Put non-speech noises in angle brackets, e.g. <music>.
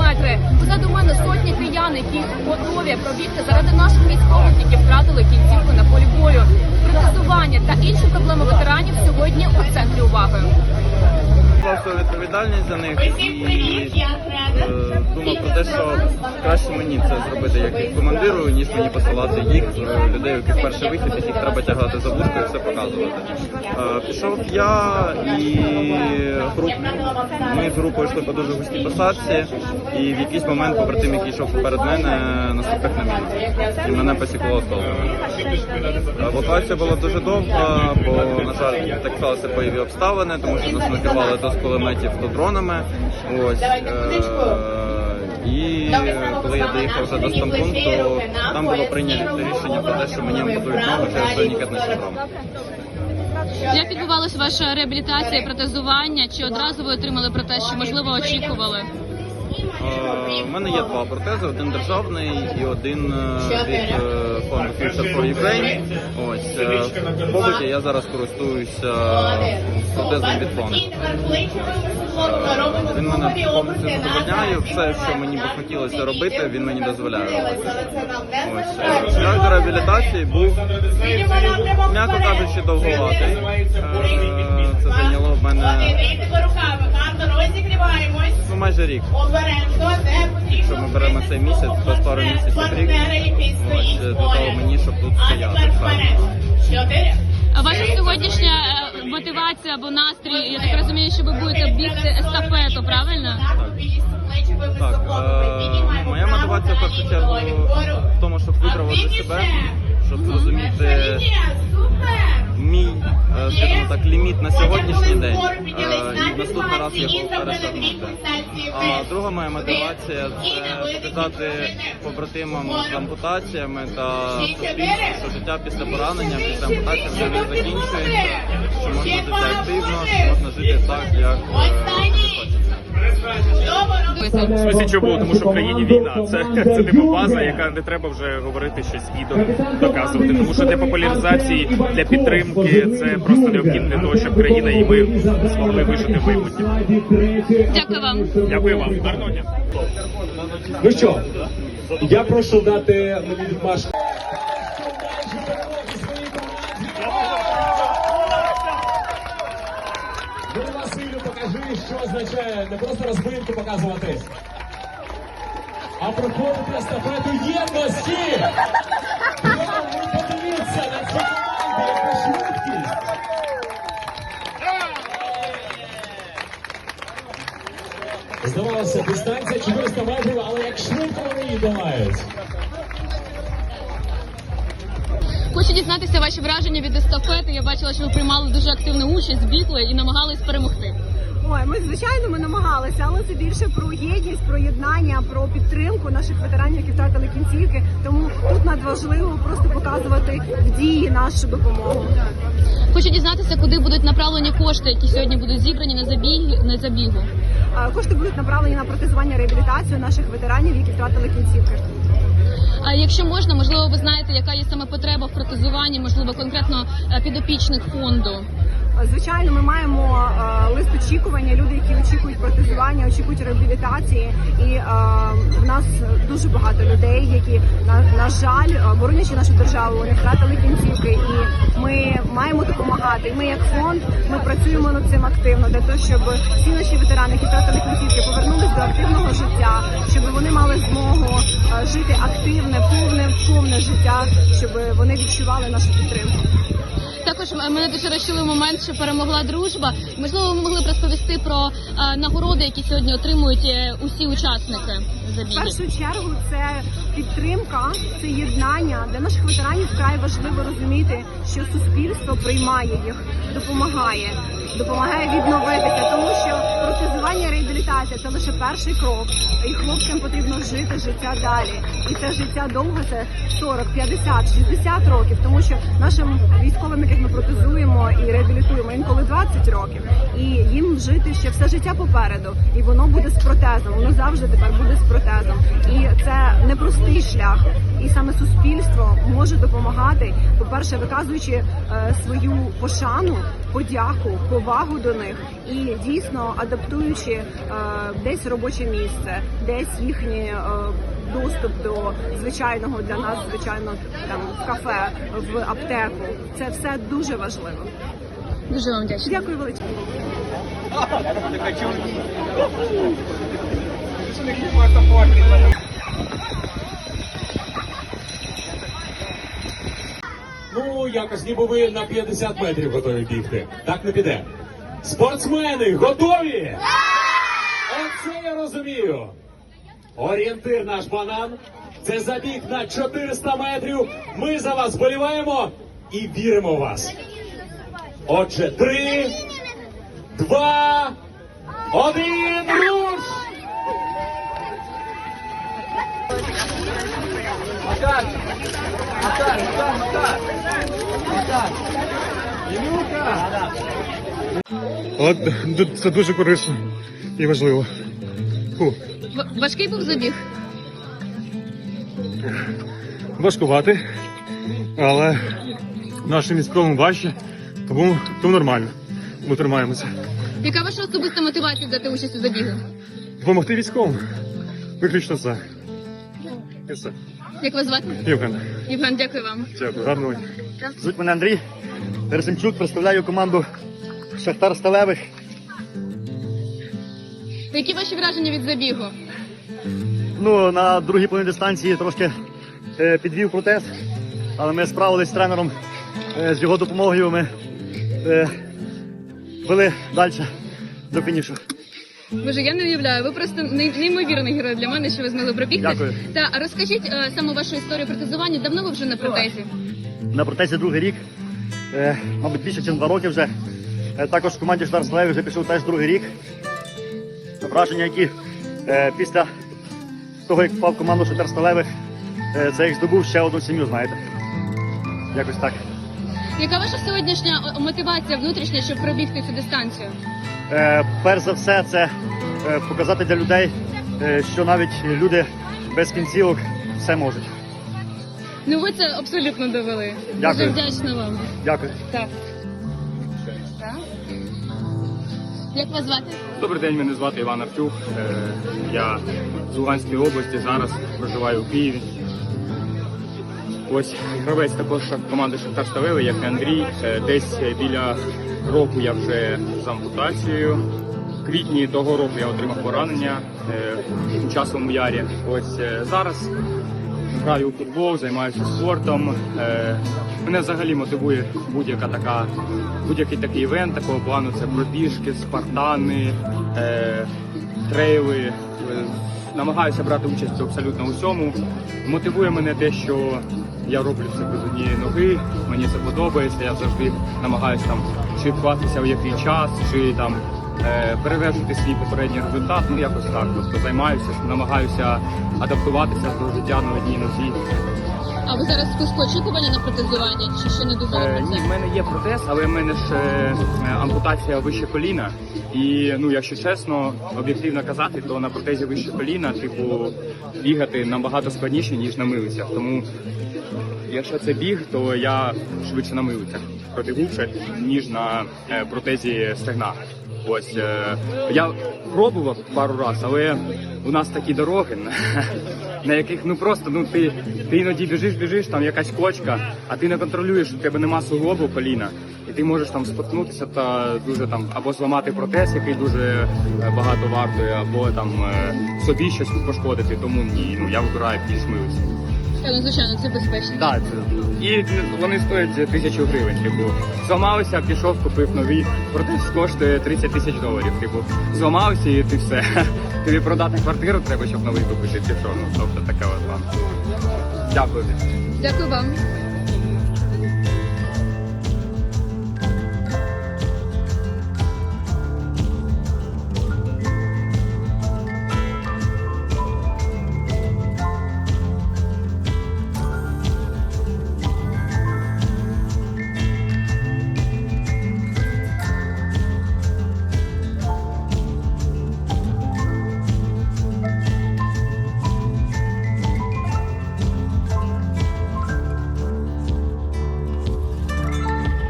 кілометри. Позаду мене сотні киян, які готові пробігти заради наших військових, які втратили кінцівку на полі бою. Протезування та інші проблеми ветеранів сьогодні у центрі уваги. Відповідальність за них і е, думав про те, що краще мені це зробити як командиру, ніж мені посилати їх, е, людей, у яких перший вихід, яких треба тягати за вушко і все показувати. Е, Пішов я і груп, ми з групою йшли по дуже густій посадці, і в якийсь момент побратим, який йшов поперед мене, наступив на міну. І мене посікло осколком. Евакуація була дуже довга, бо, на жаль, так сталися бойові обставини, тому що нас накривали то з кулеметів, то дронами. Ось. Е- і коли я доїхав вже до стампункту, там було прийнято рішення про те, що мені ампутують ногу через турнікетний синдром. Як відбувалася ваша реабілітація протезування? Чи одразу ви отримали протез, що можливо очікували? Е, У мене є два протези: один державний і один е, від е, фонду Future for Ukraine. Ось е, в побуті я зараз користуюся протезом від фонду. Е, Він мене повністю задовольняє. Все, що мені би хотілося робити, він мені дозволяє. Ось е, шлях до реабілітації був, м'яко кажучи, довгуватий. Е, Це зайняло в мене Розігріваємось. ну, майже рік. Обережно, не потрібно. Що ми беремо цей місяць, без пару місяців рік. Ось для того мені, щоб тут стояти. Чотири. А ваша сьогоднішня е, мотивація або настрій, я так розумію, що ви будете бігти естафету, правильно? Так, е, моя мотивація в першу чергу в тому, щоб виправити себе, щоб зрозуміти мій, е, скажімо так, ліміт на сьогоднішній день. Наступний раз його перешагнути. А друга моя мотивація це показати побратимам з ампутаціями та суспільству, що життя після поранення, після ампутації вже не закінчується, що можна жити активно, що можна жити так, як е, В смислі чому? Тому що в країні війна. Це, <laughs> це типу база, яка не треба вже говорити щось і доказувати. Тому що для популяризації, для підтримки це просто необхідно для того, щоб країна і ми змогли вижити в майбутнє. Дякую вам. Дякую вам. Гарного дня. Ну що, я прошу дати мені відмашку. Ну, Василю, покажи, що означає не просто розбинку показувати, а проходити естафету єдності. Ви подивіться на цю команду, яка швидкість. Здавалося, дистанція 400 метрів, але як швидко вони її долають. Хочу дізнатися ваші враження від естафети. Я бачила, що ви приймали дуже активну участь, бігли і намагались перемогти. Ой, ми звичайно ми намагалися, але це більше про єдність, про єднання, про підтримку наших ветеранів, які втратили кінцівки. Тому тут надважливо просто показувати в дії нашу допомогу. Хочу дізнатися, куди будуть направлені кошти, які сьогодні будуть зібрані на забіг на забігу. Кошти будуть направлені на протезування реабілітацію наших ветеранів, які втратили кінцівки. А якщо можна, можливо, ви знаєте, яка є саме потреба в протезуванні, можливо, конкретно е, підопічних фонду. Звичайно, ми маємо е, лист очікування. Люди, які очікують протезування, очікують реабілітації. І е, в нас дуже багато людей, які на, на жаль, е, боронячи нашу державу, вони втратили кінцівки, і ми маємо допомагати. Ми, як фонд, ми працюємо над цим активно для того, щоб всі наші ветерани, які втратили кінцівки, повернулись до активного життя, щоб вони мали змогу жити активне, повне, повне життя, щоб вони відчували нашу підтримку. Також мене дуже розчули момент, що перемогла дружба. Можливо, ви могли б розповісти про е, нагороди, які сьогодні отримують е, усі учасники В першу чергу це підтримка, це єднання для наших ветеранів. Вкрай важливо розуміти, що суспільство приймає їх, допомагає, допомагає відновитися, тому що протезування реабілітація це лише перший крок, і хлопцям потрібно жити життя далі. І це життя довго, це 40, 50, 60 років, тому що нашим військовим, яких ми протезуємо і реабілітуємо, інколи 20 років, і їм жити ще все життя попереду, і воно буде з протезом. Воно завжди тепер буде з протезом. І це непростий шлях. І саме суспільство може допомагати, по-перше, виказуючи е, свою пошану, подяку, повагу до них і дійсно адаптуючи е, десь робоче місце, десь їхній е, доступ до звичайного для нас, звичайно, там в кафе, в аптеку. Це все дуже важливо. Дуже вам вдячна. Дякую величезно. Ну, якось ніби ви на 50 метрів готові бігти. Так не піде. Спортсмени готові? Оце я розумію. Орієнтир наш банан. Це забіг на 400 метрів. Ми за вас боліваємо і віримо в вас. Отже, три, два, один, руш! От це дуже корисно і важливо. Фу. Важкий був забіг. Важкувати, але нашим військовим важче, тому, тому нормально. Ми тримаємося. Яка ваша особиста мотивація взяти участь у забігу? Допомогти військовим. Виключно це. І все. Як вас звати? Євген, Євген, дякую вам. дякую, гарного. Звуть мене Андрій Герасимчук, представляю команду Шахтар Сталевих. Які ваші враження від забігу? Ну, на другій половині дистанції трошки е, підвів протез, але ми справились з тренером. Е, з його допомогою ми е, вели далі до фінішу. Боже, я не уявляю. Ви просто неймовірний герой для мене, що ви змогли пробігти. Дякую. Та розкажіть е, саме вашу історію протезування. Давно ви вже на протезі? На протезі другий рік, е, мабуть, більше, ніж два роки вже. Е, також в команді Шахтар Сталевих вже пішов теж другий рік. Враження, які після того, як впав команду е, це як здобув ще одну сім'ю, знаєте. Якось так. Яка ваша сьогоднішня е, мотивація внутрішня, щоб пробігти цю дистанцію? Е, перш за все, це е, показати для людей, е, що навіть люди без кінцівок все можуть. Ну ви це абсолютно довели. Дякую. Дуже вдячна вам. Дякую. Так. Так. Як вас звати? Добрий день, мене звати Іван Артюх. Е, Я з Луганської області, зараз проживаю в Києві. Ось гравець також команди Шахтар Ставили, як і Андрій. Е, Десь біля року я вже з ампутацією. В квітні того року я отримав поранення е, у часовому ярі. Ось е, зараз граю у футбол, займаюся спортом. Е, Мене взагалі мотивує будь-яка така, будь-який такий івент такого плану. Це пробіжки, спартани, е, трейли. Намагаюся брати участь абсолютно усьому. Мотивує мене те, що я роблю це без однієї ноги. Мені це подобається. Я завжди намагаюся там чи вкластися в який час, чи там е, перевершити свій попередній результат. Ну якось так. Тобто займаюся, намагаюся адаптуватися до життя на одній нозі. А ви зараз в очікування на протезування чи ще не думали Е, ні, в мене є протез, але в мене ж е, ампутація вище коліна. І ну, якщо чесно, об'єктивно казати, то на протезі вище коліна, типу, бігати набагато складніше, ніж на милицях. Тому якщо це біг, то я швидше на милицях протигувши, ніж на е, протезі стегна. Ось е, я пробував пару разів, але у нас такі дороги, <laughs> на яких ну просто ну ти, ти іноді біжиш, біжиш, там якась кочка, а ти не контролюєш, у тебе нема суглобу коліна, і ти можеш там споткнутися та дуже там або зламати протез, який дуже е, багато вартує, або там е, собі щось пошкодити. Тому ні, ну я вибираю більш милиці. Та, ну, звичайно, це безпечно. Так, це- і вони стоять тисячу гривень. Типу, зламався, пішов, купив нові. Протез коштує 30 тисяч доларів. Типу, зламався і ти все. <laughs> Тобі продати квартиру треба, щоб новий купити. Чи? Ну, тобто така от вам. Дякую. Дякую вам.